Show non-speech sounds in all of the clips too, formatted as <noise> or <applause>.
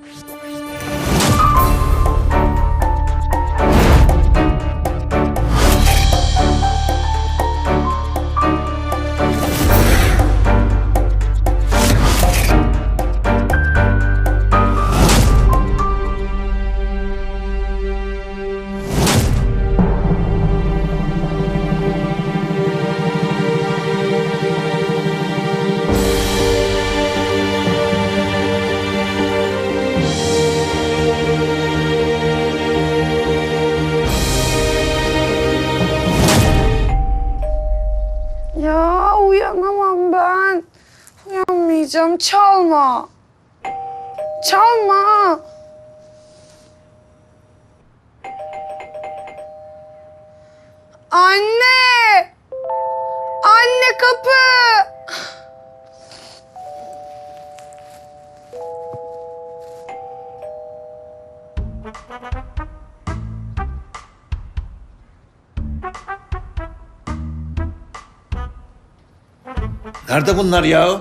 Ya Çalma. Çalma. Anne! Anne kapı! Nerede bunlar ya?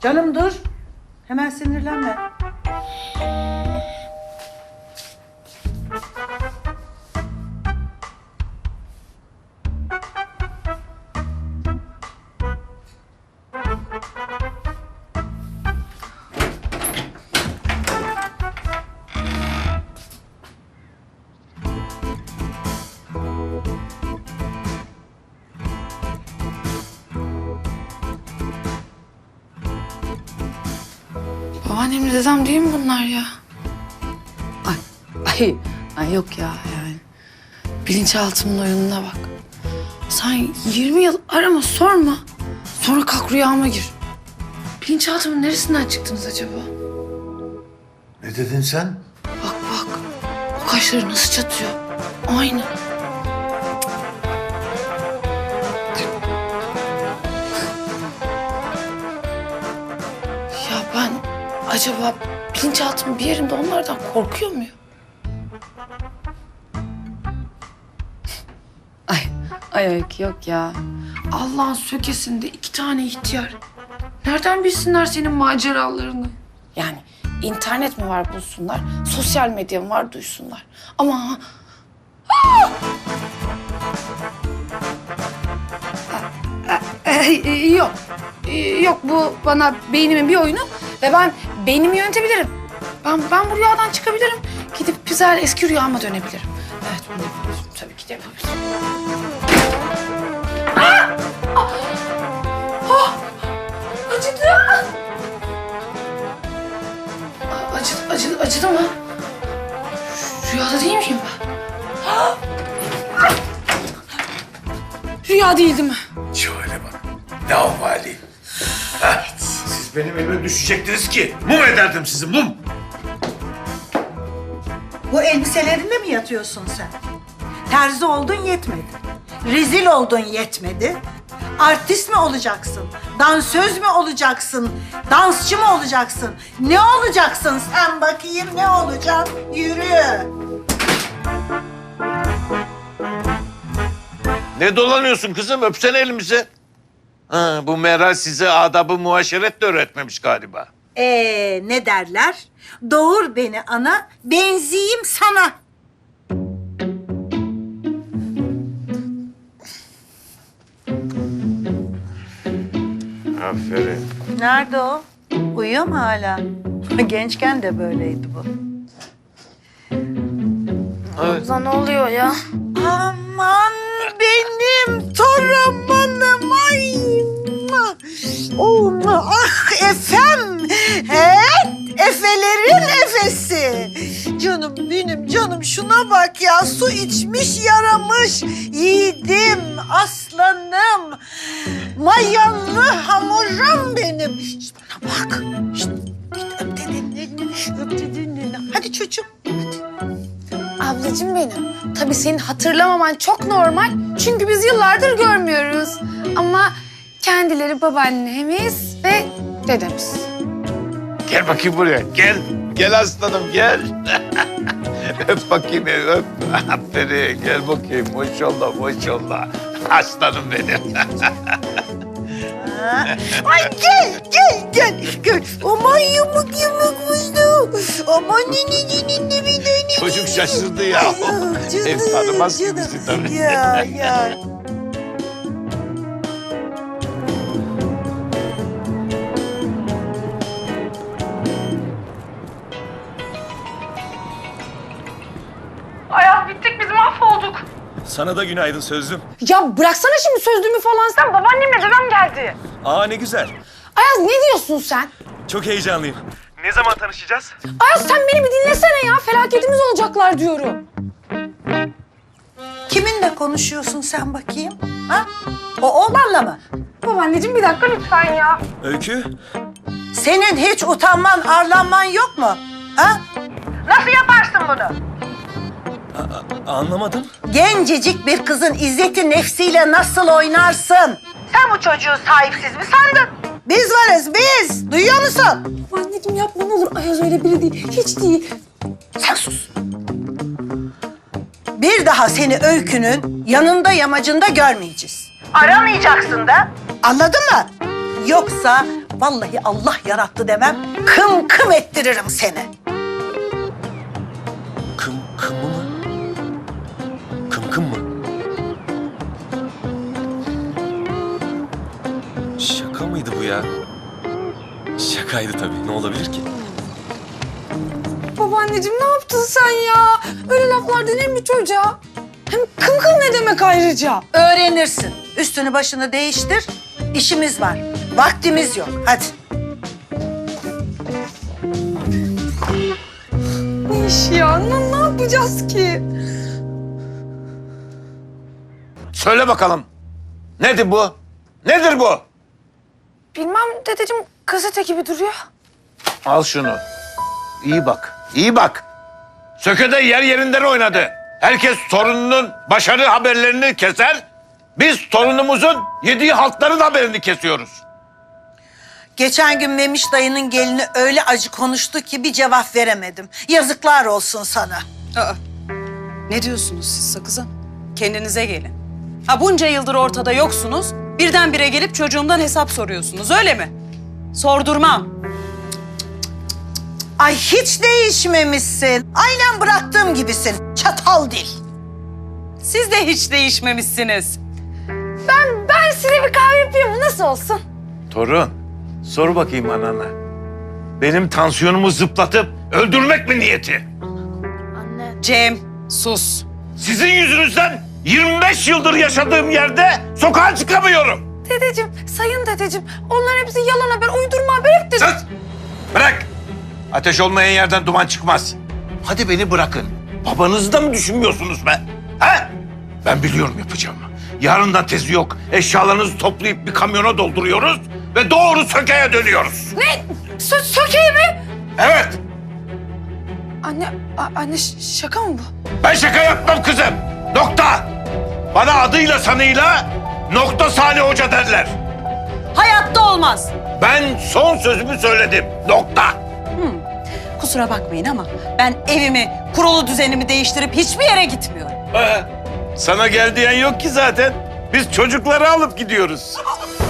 Canım dur. Hemen sinirlenme. Babaannemle dedem değil mi bunlar ya? Ay, ay, ay yok ya yani. Bilinçaltımın oyununa bak. Sen 20 yıl arama sorma. Sonra kalk rüyama gir. Bilinçaltımın neresinden çıktınız acaba? Ne dedin sen? Bak bak. O kaşları nasıl çatıyor? Aynı. Acaba bilinçaltımın bir yerinde onlardan korkuyor muyum? Ay, ay Öykü yok ya. Allah'ın sökesinde iki tane ihtiyar. Nereden bilsinler senin maceralarını? Yani internet mi var bulsunlar, sosyal medya mı var duysunlar. Ama... E, yok. Ee, Yok bu bana beynimin bir oyunu ve ben beynimi yönetebilirim. Ben, ben bu rüyadan çıkabilirim. Gidip güzel eski rüyama dönebilirim. Evet bunu yapabilirim. Tabii ki de yapabilirim. Acıdı. A- Acıdı, acıdı, acıdı mı? Rüyada değil miyim ben? Rüya değildi mi? Şöyle bak. Ne? Ha? Siz benim elime düşecektiniz ki. Mum ederdim sizi mum. Bu elbiselerinde mi yatıyorsun sen? Terzi oldun yetmedi. Rezil oldun yetmedi. Artist mi olacaksın? Dansöz mü olacaksın? Dansçı mı olacaksın? Ne olacaksın sen bakayım ne olacaksın? Yürü. Ne dolanıyorsun kızım? Öpsene elimizi. Ha, bu Meral size adabı muaşeret de öğretmemiş galiba. Ee ne derler? Doğur beni ana, benzeyeyim sana. Aferin. Nerede o? Uyuyor mu hala? <laughs> Gençken de böyleydi bu. Evet. ne oluyor ya? Aman benim toramanım şuna bak ya su içmiş yaramış. Yiğidim, aslanım. Mayalı hamuram benim. Şişt, bana bak. Şişt, git öp dedenlerini, öp dedenlerini. Hadi çocuğum. Ablacığım benim. Tabii senin hatırlamaman çok normal. Çünkü biz yıllardır görmüyoruz. Ama kendileri babaannemiz ve dedemiz. Gel bakayım buraya. Gel. Gel aslanım gel. <laughs> öp bakayım öp. Aferin. <laughs> Gel bakayım. Maşallah maşallah. Aslanım benim. <laughs> Ay gel gel gel gel. Aman yumuk yumukmuştu. Aman ne ne ne ne ne ne ne. Çocuk şaşırdı ya. Ev tanımaz ki bizi tabii. Ya ya. Sana da günaydın sözlüm. Ya bıraksana şimdi sözlüğümü falan sen. Babaannemle dedem geldi. Aa ne güzel. Ayaz ne diyorsun sen? Çok heyecanlıyım. Ne zaman tanışacağız? Ayaz sen beni bir dinlesene ya. Felaketimiz olacaklar diyorum. Kiminle konuşuyorsun sen bakayım? Ha? O oğlanla mı? Babaanneciğim bir dakika lütfen ya. Öykü? Senin hiç utanman, arlanman yok mu? Ha? Nasıl yaparsın bunu? Anlamadım. Gencecik bir kızın izzeti nefsiyle nasıl oynarsın? Sen bu çocuğu sahipsiz mi sandın? Biz varız biz. Duyuyor musun? Babaanneciğim yapma ne olur. Ayaz öyle biri değil. Hiç değil. Sen sus. Bir daha seni öykünün yanında yamacında görmeyeceğiz. Aramayacaksın da. Anladın mı? Yoksa vallahi Allah yarattı demem kım kım ettiririm seni. Kım kım kım mı? Şaka mıydı bu ya? Şakaydı tabii. Ne olabilir ki? Babaanneciğim ne yaptın sen ya? Öyle laflar denir mi çocuğa? Hem kım kım ne demek ayrıca? Öğrenirsin. Üstünü başını değiştir. İşimiz var. Vaktimiz yok. Hadi. Ne iş ya? Ne, ne yapacağız ki? Söyle bakalım. Nedir bu? Nedir bu? Bilmem dedeciğim gazete gibi duruyor. Al şunu. İyi bak. iyi bak. Söke'de yer yerinden oynadı. Herkes torununun başarı haberlerini keser. Biz torunumuzun yediği haltların haberini kesiyoruz. Geçen gün Memiş dayının gelini öyle acı konuştu ki bir cevap veremedim. Yazıklar olsun sana. Aa, ne diyorsunuz siz sakızım? Kendinize gelin. Ha bunca yıldır ortada yoksunuz. Birdenbire gelip çocuğumdan hesap soruyorsunuz öyle mi? Sordurmam. Ay hiç değişmemişsin. Aynen bıraktığım gibisin. Çatal dil. Siz de hiç değişmemişsiniz. Ben, ben size bir kahve yapayım mı? Nasıl olsun? Torun, sor bakayım anana. Benim tansiyonumu zıplatıp öldürmek mi niyeti? Cem sus. Sizin yüzünüzden 25 yıldır yaşadığım yerde sokağa çıkamıyorum. Dedeciğim, sayın dedeciğim. Onlar hepsi yalan haber, uydurma haber hep de... Sus! Bırak! Ateş olmayan yerden duman çıkmaz. Hadi beni bırakın. Babanızı da mı düşünmüyorsunuz be? He? Ben biliyorum yapacağımı. Yarından tezi yok. Eşyalarınızı toplayıp bir kamyona dolduruyoruz ve doğru Söke'ye dönüyoruz. Ne? Sö sökeyim mi? Evet, Anne, a- anne ş- şaka mı bu? ben şaka yapmam kızım. Nokta. Bana adıyla sanıyla nokta Salih Hoca derler. Hayatta olmaz. Ben son sözümü söyledim. Nokta. Kusura bakmayın ama ben evimi, kurulu düzenimi değiştirip hiçbir yere gitmiyorum. Ee, sana gel diyen yok ki zaten. Biz çocukları alıp gidiyoruz. <laughs>